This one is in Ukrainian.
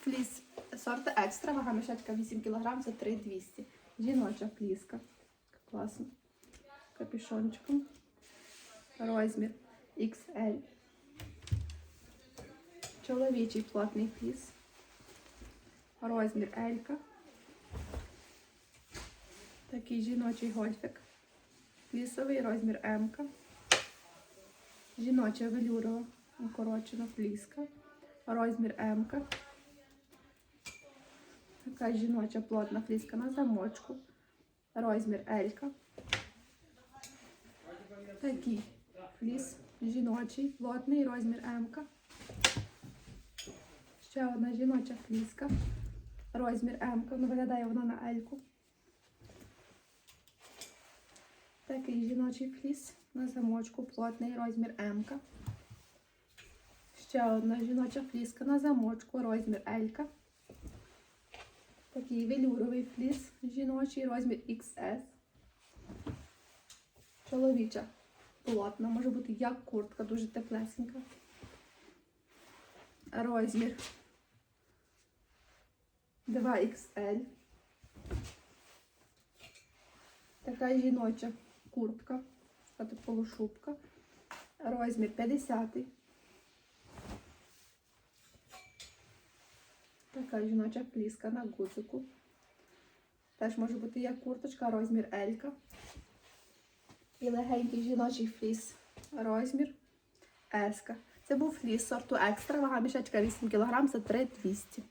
Фліс сорту екстра, вага мішечка 8 кг, це 3200. Жіноча фліска. Класно. Капюшончиком. Розмір XL. Чоловічий плотний фліс. Розмір L. Такий жіночий гольфик. Флісовий розмір М. Жіноча велюрова укорочена фліска. Розмір М. Така жіноча плотна фліска на замочку. Розмір L. Такий фліс жіночий, плотний, розмір М. Ще одна жіноча фліска. Розмір М. Ну, виглядає вона на L. Такий жіночий фліс на замочку, плотний розмір М. Ще одна жіноча фліска на замочку, розмір L. Такий велюровий фліс жіночий, розмір XS. Чоловіча плотна, може бути як куртка, дуже теплесенька. Розмір 2XL. Така жіноча куртка, така полушубка. Розмір 50. Така жіноча пліска на гудзику. Теж може бути як курточка, розмір L. І легенький жіночий фліс. Розмір S. Це був фліс сорту екстра, вага мішечка 8 кг, це 3200.